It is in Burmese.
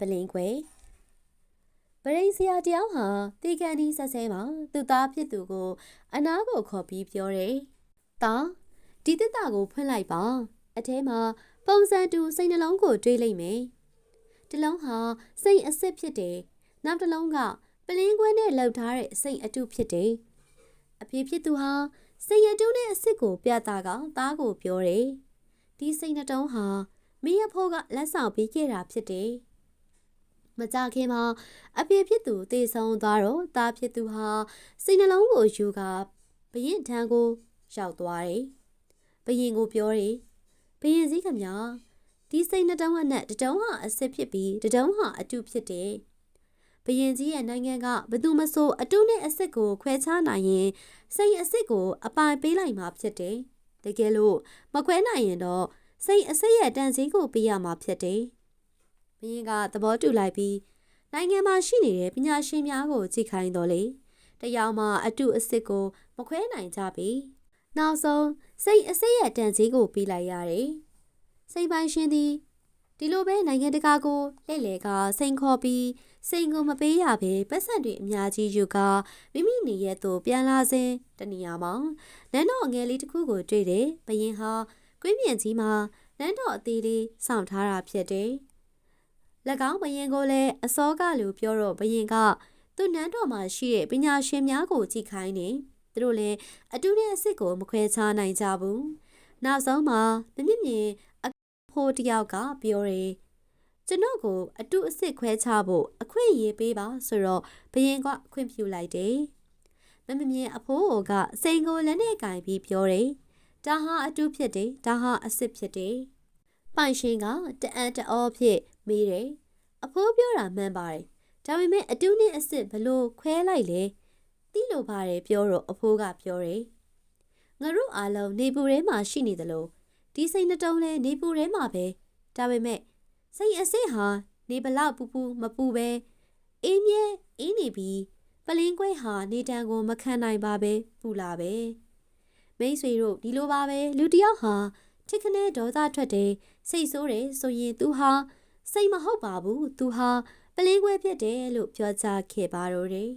ပလင်းခွဲပရိန်ဆရာတယောက်ဟာတေကန်ဒီဆက်ဆဲမှာသူ့သားဖြစ်သူကို အနားကိုခေါ်ပြီးပြောတယ်။တာဒီတက်တာကိုဖွင့်လိုက်ပါအထဲမှာပုံစံတူစိတ်နှလုံးကိုတွေးလိုက်မယ်။တစ်လုံးဟာစိတ်အစစ်ဖြစ်တယ်။နောက်တစ်လုံးကပလင်းခွဲနဲ့လှုပ်ထားတဲ့စိတ်အတုဖြစ်တယ်။အဖေဖြစ်သူဟာစိတ်အတုနဲ့အစစ်ကိုပြတာကသားကိုပြောတယ်။ဒီစိတ်နှတုံးဟာမင်းအဖိုးကလက်ဆောင်ပေးခဲ့တာဖြစ်တယ်။ မကြခင်မှာအဖေဖြစ်သူတေဆုံးသွားတော့သားဖြစ်သူဟာစိတ်နှလုံးကိုယူကာဘရင်ထံကိုရောက်သွားတယ်။ဘရင်ကိုပြောတယ်။ဘရင်စည်းခမညာဒီစိတ်နှတုံးအနက်တတုံးဟာအစစ်ဖြစ်ပြီးတတုံးဟာအတုဖြစ်တယ်။ဘရင်ကြီးရဲ့နိုင်ငံကဘသူမဆိုအတုနဲ့အစစ်ကိုခွဲခြားနိုင်ရင်စိတ်အစစ်ကိုအပိုင်ပေးလိုက်မှာဖြစ်တယ်။တကယ်လို့မခွဲနိုင်ရင်တော့စိတ်အစစ်ရဲ့တန်စီးကိုပေးရမှာဖြစ်တယ်။ ဘရင်ကသဘောတူလိုက်ပြီးနိုင်ငံမှာရှိနေတဲ့ပညာရှင်များကိုကြည့်ခိုင်းတော်လေတယောက်မှအတုအစစ်ကိုမခွဲနိုင်ကြပြီ။နောက်ဆုံးစိတ်အစစ်ရဲ့တန်စီးကိုပေးလိုက်ရတယ်။စိတ်ပိုင်ရှင်သည်ဒီလိုပဲနိုင်ငံတကာကိုလှည့်လည်ကစိန်ခေါ်ပြီးစိန်ကိုမပေးရဘဲပတ်စံတွေအများကြီးယူကာမိမိနေရဲ့သို့ပြန်လာစဉ်တနေရာမှာနန်းတော်အငယ်လေးတစ်ခုကိုတွေ့တယ်။ဘရင်ဟာကွင်းပြင်ကြီးမှာနန်းတော်အသေးလေးစောင့်ထားတာဖြစ်တယ်။၎ င်းဘရင်ကိုလည်းအစောကလူပြောတော့ဘရင်ကသူ့နန်းတော်မှာရှိတဲ့ပညာရှင်များကိုကြည့်ခိုင်းနေ။သူတို့လည်းအတူတဲ့အစ်စ်ကိုမခွဲခြားနိုင်ကြဘူး။နောက်ဆုံးမှာမမြင့်မြင့်အဖိုးတယောက်ကပြောတယ်။ကျွန်တော်ကိုအတူအစ်စ်ခွဲခြားဖို့အခွင့်အရေးပေးပါဆိုတော့ဘရင်ကခွင့်ပြုလိုက်တယ်။မမမြင့်အဖိုးကစိန်ကိုလက်နဲ့ကင်ပြီးပြောတယ်။ဒါဟာအတူဖြစ်တယ်ဒါဟာအစ်စ်ဖြစ်တယ်။ ပိုင်ရှင်ကတအံ့တအောဖြစ်မေးတယ်။အဖိုးပြောတာမှန်ပါတယ်။ဒါပေမဲ့အတူနဲ့အစ်စ်ဘလို့ခွဲလိုက်လဲ။သိလို့ပါတယ်ပြောတော့အဖိုးကပြောတယ်။ငါတို့အားလုံးနေပူထဲမှာရှိနေသလိုဒီစိတ်နှတုံးလဲနေပူထဲမှာပဲ။ဒါပေမဲ့စိတ်အစ်စ်ဟာနေဘလောက်ပူပူမပူပဲအေးမြဲအေးနေပြီးပလင်းကွဲဟာနေတံကိုမခံနိုင်ပါပဲပူလာပဲမိတ်ဆွေတို့ဒီလိုပါပဲလူတယောက်ဟာ ထစ်ခနဲဒေါသထွက်တယ်စိတ်ဆိုးတယ်ဆိုရင်သူဟာစိတ်မဟုတ်ပါဘူးသူဟာပလင်းကွဲဖြစ်တယ်လို့ပြောကြားခဲ့ပါတော့တယ်